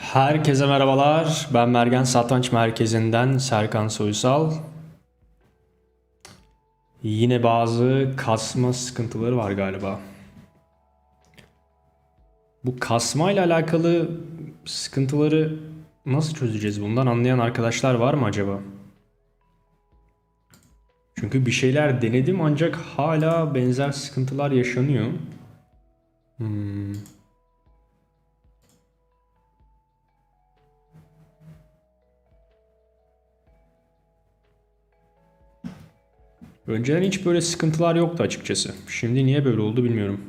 Herkese merhabalar. Ben Mergen Satranç Merkezi'nden Serkan Soysal. Yine bazı kasma sıkıntıları var galiba. Bu kasma ile alakalı sıkıntıları nasıl çözeceğiz? Bundan anlayan arkadaşlar var mı acaba? Çünkü bir şeyler denedim ancak hala benzer sıkıntılar yaşanıyor. Hmm. Önceden hiç böyle sıkıntılar yoktu açıkçası. Şimdi niye böyle oldu bilmiyorum.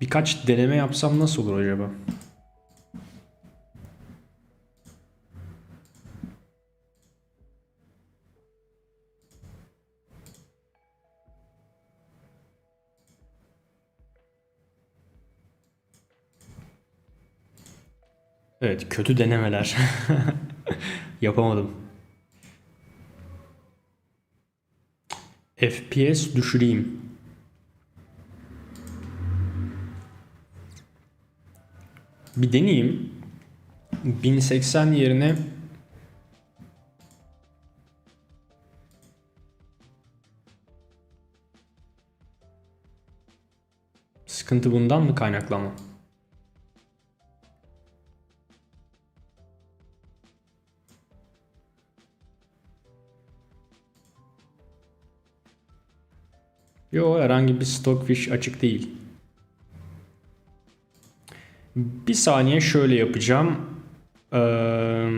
Birkaç deneme yapsam nasıl olur acaba? Evet, kötü denemeler. Yapamadım. FPS düşüreyim. Bir deneyeyim. 1080 yerine Sıkıntı bundan mı kaynaklanma? Yo herhangi bir stockfish açık değil. Bir saniye şöyle yapacağım. Ee,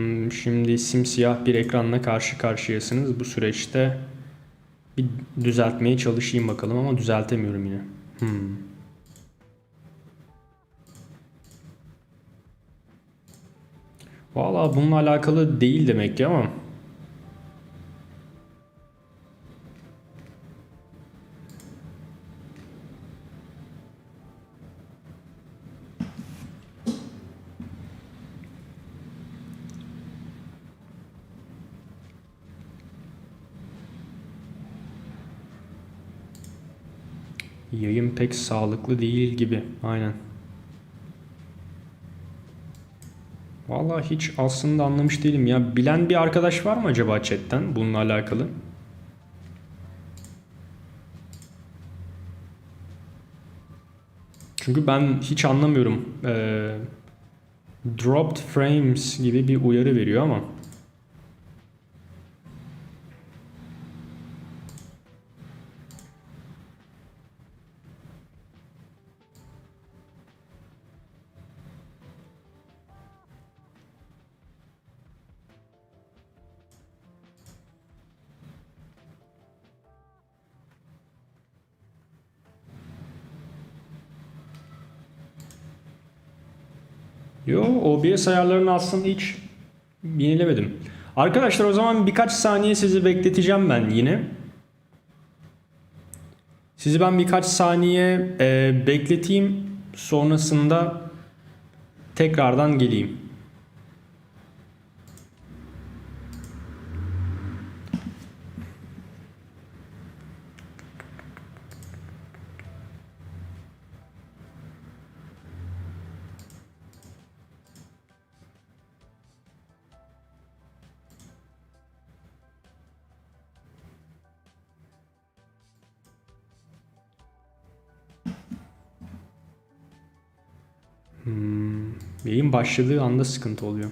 şimdi simsiyah bir ekranla karşı karşıyasınız. Bu süreçte bir düzeltmeye çalışayım bakalım ama düzeltemiyorum yine. Hmm. Valla bununla alakalı değil demek ki ama Yayın pek sağlıklı değil gibi. Aynen. Vallahi hiç aslında anlamış değilim ya. Bilen bir arkadaş var mı acaba chatten bununla alakalı? Çünkü ben hiç anlamıyorum. Ee, dropped frames gibi bir uyarı veriyor ama. Yo OBS ayarlarını aslında hiç yenilemedim. Arkadaşlar o zaman birkaç saniye sizi bekleteceğim ben yine. Sizi ben birkaç saniye e, bekleteyim. Sonrasında tekrardan geleyim. Hmm, yayın başladığı anda sıkıntı oluyor.